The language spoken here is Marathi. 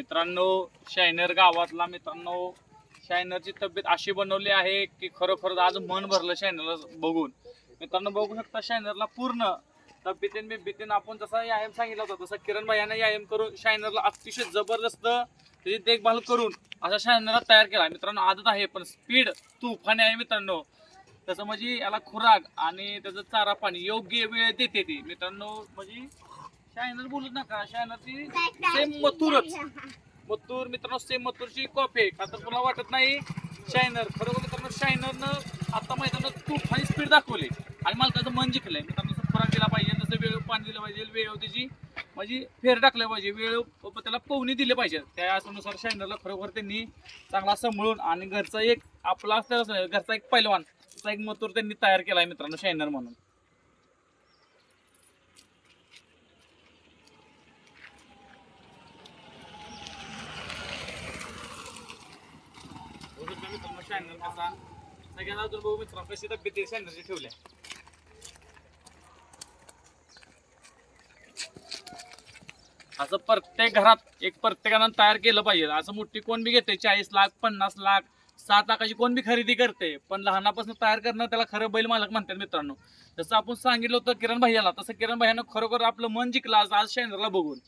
मित्रांनो शायनर गावातला मित्रांनो शायनरची तब्येत अशी बनवली आहे की खरोखर आज मन भरलं शायनरला बघून. मित्रांनो बघू शकता शायनरला पूर्ण तब्येतीन बिब्येतीन आपण जसा व्यायाम सांगितला होता तसं किरण भाईयाने व्यायाम करून शायनरला अतिशय जबरदस्त त्याची देखभाल करून असा शायनरला तयार केला. मित्रांनो आदत आहे पण स्पीड तुफाने आहे मित्रांनो. त्याचं म्हणजे याला खुराक आणि त्याचं चारा पाणी योग्य वेळ देते ती. मित्रांनो म्हणजे शायनर बोलू नका शायनरची सेम मथुरच. मथुर मित्रांनो सेम मथुरची कॉफी आहे. का तर तुला वाटत नाही? शायनर. खरोखर मित्रांनो शायनरनं आता मैदानात तुफानी स्पीड दाखवली. आणि मला त्याचं मन जिंकलंय. मित्रांनो खुराक दिला पाहिजे तसं वेळ पाणी दिलं पाहिजे वेळ त्याची म्हणजे फेर टाकलं पाहिजे वेळ त्याला पवनी दिले पाहिजे. त्या अनुसार शायनरला खरोखर त्यांनी चांगला सांभाळून आणि घरचा एक आपला असं घरचा एक पैलवान तसा एक मथुर त्यांनी तयार केलाय मित्रांनो शायनर म्हणून. मित्रांनो कसा? सगळ्यांना अजून बघू मित्रांनो कशी तब्येत ठेवल्या असं प्रत्येक घरात एक प्रत्येकानं तयार केलं पाहिजे. असं मोठी कोण बी घेते चाळीस लाख पन्नास लाख सात लाखाची कोण बी खरेदी करते पण लहानापासून तयार करणं त्याला खरं बैल मालक म्हणतात मित्रांनो. जसं आपण सांगितलं होतं किरण भैयाला तसं किरण भैयानं खरोखर आपलं मन जिंकलं आज आज शायनरला बघून.